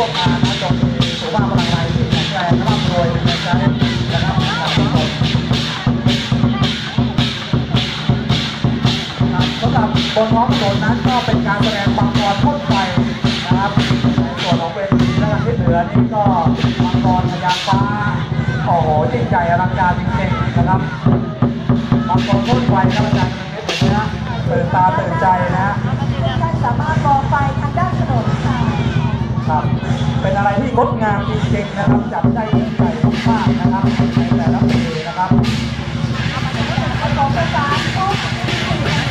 ร่วมงานนะจงมีสุขภาพร่างกาแข็แรงร่ำรวยเป็นใจนะครับทุนสำรับบน้องถนนนั้นก็เป็นการแสดงบางกรพ่นไฟนะครับในส่วนของเวทีด้านที่เหนือนี่ก็บางกพยาฟ้าโอ้โหยิ่ใหอลังการจริงๆนะครับบางกรพ่นไฟครับอาจารย์เป็นตาตื่นใจนะท่สามารถมองไฟ ครับ เป็นอะไรที่งดงามจริงๆนะครับจัดได้ยิ่งใหญ่มากๆนะครับในแต่ละปีนะครับผสมผสานทุก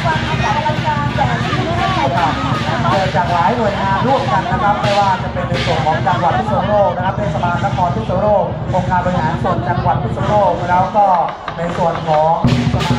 ความจัดอลังการแบบที่ไม่ให้ใครครับทำนะคะเกิดจากหลายหน่วยงานร่วมกันนะครับ ไม่ว่าจะเป็นในส่วนของจังหวัดพิษณุโลกนะครับเทศบาลนครพิษณุโลกองค์การบริหารส่วนจังหวัดพิษณุโลกแล้วก็ในส่วนของสมา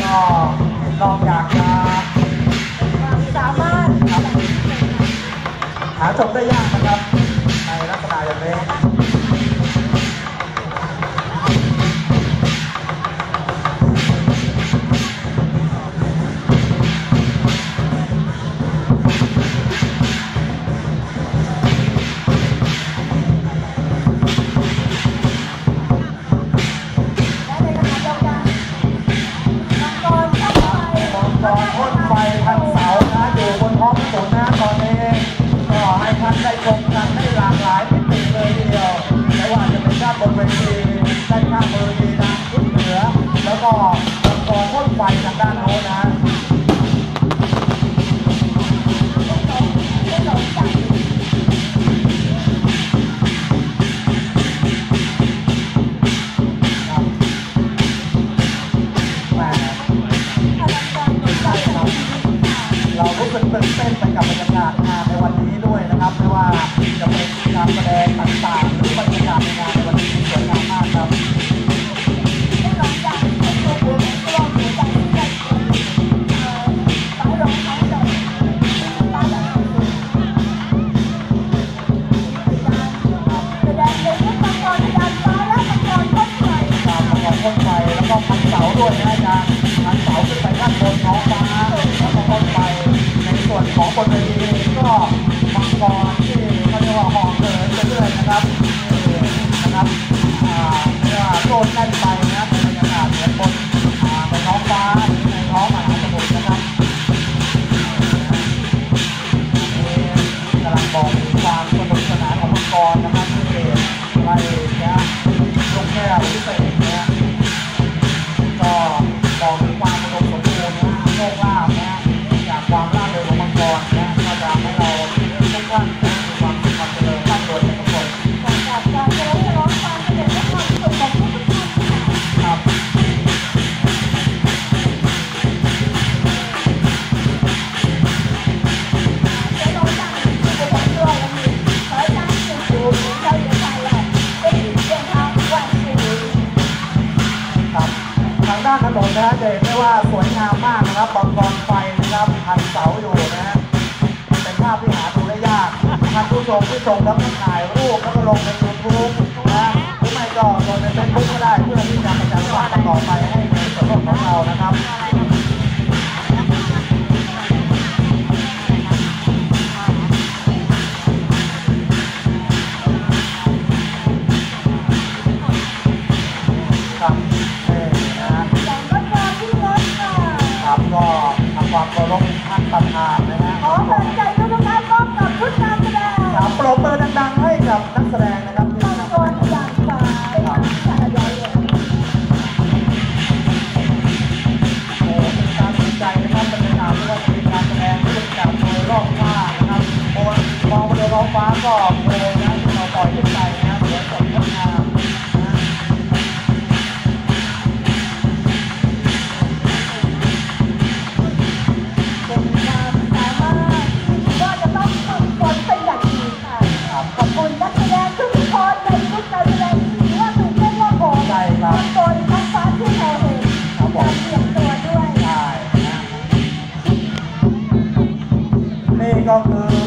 ก็นอกจากจะสามารถหาชมได้ยากนะครับ ไปทางสา ขอคนนี้ นนนะฮะจะเห็นได้ว่าสวยงามมากนะครับบองกองไฟนะครับพันเสาอยู่นะฮะเป็นภาพที่หาดูได้ยากท่านผู้ชมที่ชมแล้วก็ถ่ายรูปแล้วก็ลงในยูทูบนะหรือไม่ก็ลงในเฟซบุ๊กก็ได้เพื่อที่จะประจาสัมพันต่อไปให้ในส่วนของเรานะครับ ทำความเคารพท่านประธานนะฮะ ขอแรงใจ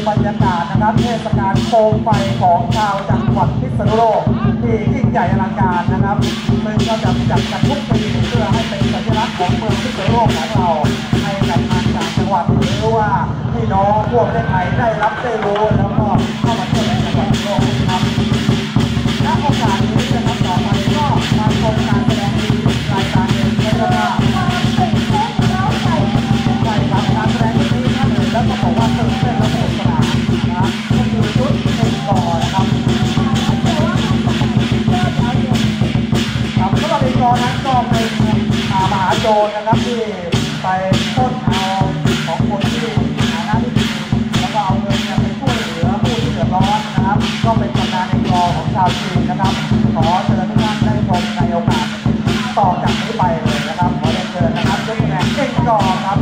บรรยากาศนะครับเทศกาลโคมไฟของชาวจังหวัดพิษณุโลกที่ยิ่งใหญ่อลังการนะครับซึ่งก็จะจัดกันทุกปีเพื่อให้เป็นสัญลักษณ์ของเมืองพิษณุโลกของเราให้กับทางจากจังหวัดหรือว่าพี่น้องพวกประเทศไทยได้รับได้รู้แล้วก็เข้ามาเที่ยวในจังหวัดพิษณุโลกครับณโอกาสนี้นะครับต่อไปก็มาชมการแสดงรายการเองนะครับใช่ครับการแสดงนี้ท่านเห็นแล้วก็บอกว่าตื่นเต้นแล้ว ทำงานในกองของชาวจีนนะครับ ขอเชิญทุกท่านได้ชมในโอกาสต่อจากนี้ไปเลยนะครับ ขอเชิญนะครับยกคะแนนเก่งกองครับ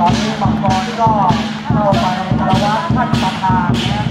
ตอนนี้มังกรก็เข้าไปคารวะท่านประธานนะ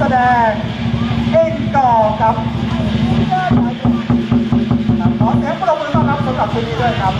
แสดงเอ็นก่อครับขอเสียงปรบมือต้อนรับสำหรับคุณนี้ด้วยครับ